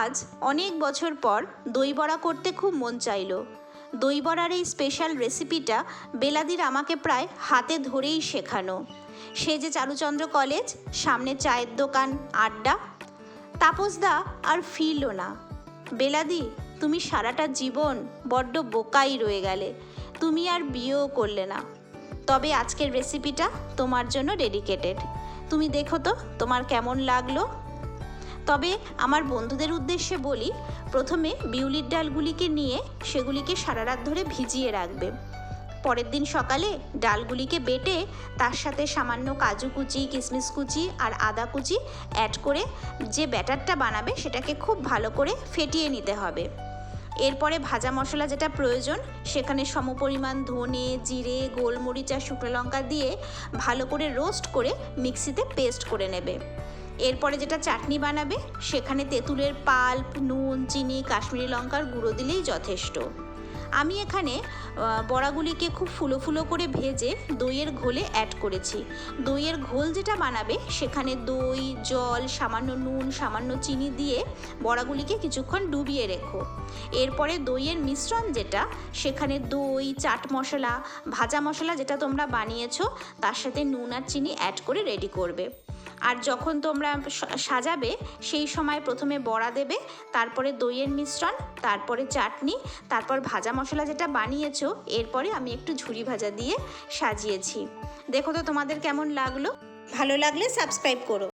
আজ অনেক বছর পর দই বড়া করতে খুব মন চাইলো। দই বড়ার এই স্পেশাল রেসিপিটা বেলাদির আমাকে প্রায় হাতে ধরেই শেখানো। সে যে চারুচন্দ্র কলেজ সামনে চায়ের দোকান, আড্ডা তাপসদা আর ফিরল না। বেলাদি, তুমি সারাটা জীবন বড্ড বোকাই রয়ে গেলে, তুমি আর বিয়েও করলে না। তবে আজকের রেসিপিটা তোমার জন্য ডেডিকেটেড তুমি দেখো তো, তোমার কেমন লাগল? তবে আমার বন্ধুদের উদ্দেশ্যে বলি, প্রথমে বিউলির ডালগুলিকে নিয়ে সেগুলিকে সারা রাত ধরে ভিজিয়ে রাখবে। পরের দিন সকালে ডালগুলিকে বেটে তার সাথে সামান্য কাজু কুচি কিশমিশ কুচি আর আদা কুচি অ্যাড করে যে ব্যাটারটা বানাবে সেটাকে খুব ভালো করে ফেটিয়ে নিতে হবে। এরপরে ভাজা মশলা যেটা প্রয়োজন, সেখানে সমপরিমাণ ধনে, জিরে, গোলমরিচ আর শুকনো লঙ্কা দিয়ে ভালো করে রোস্ট করে মিক্সিতে পেস্ট করে নেবে। এরপরে যেটা চাটনি বানাবে, সেখানে তেঁতুলের পাল্প নুন, চিনি, কাশ্মীরি লঙ্কার গুঁড়ো দিলেই যথেষ্ট। আমি এখানে বড়াগুলিকে খুব ফুলো ফুলো করে ভেজে দইয়ের ঘোলে অ্যাড করেছি। দইয়ের ঘোল যেটা বানাবে, সেখানে দই, জল, সামান্য নুন, সামান্য চিনি দিয়ে বড়াগুলিকে কিছুক্ষণ ডুবিয়ে রেখো। এরপরে দইয়ের মিশ্রণ যেটা, সেখানে দই, চাট মশলা, ভাজা মশলা যেটা তোমরা বানিয়েছো, তার সাথে নুন আর চিনি অ্যাড করে রেডি করবে। আর যখন তোমরা সাজাবে, সেই সময় প্রথমে বড়া দেবে, তারপরে দইয়ের মিশ্রণ, তারপরে চাটনি, তারপর ভাজা মশলা যেটা বানিয়েছো, এরপরে আমি একটু ঝুরি ভাজা দিয়ে সাজিয়েছি। দেখো তো তোমাদের কেমন লাগল? ভালো লাগলে সাবস্ক্রাইব করো।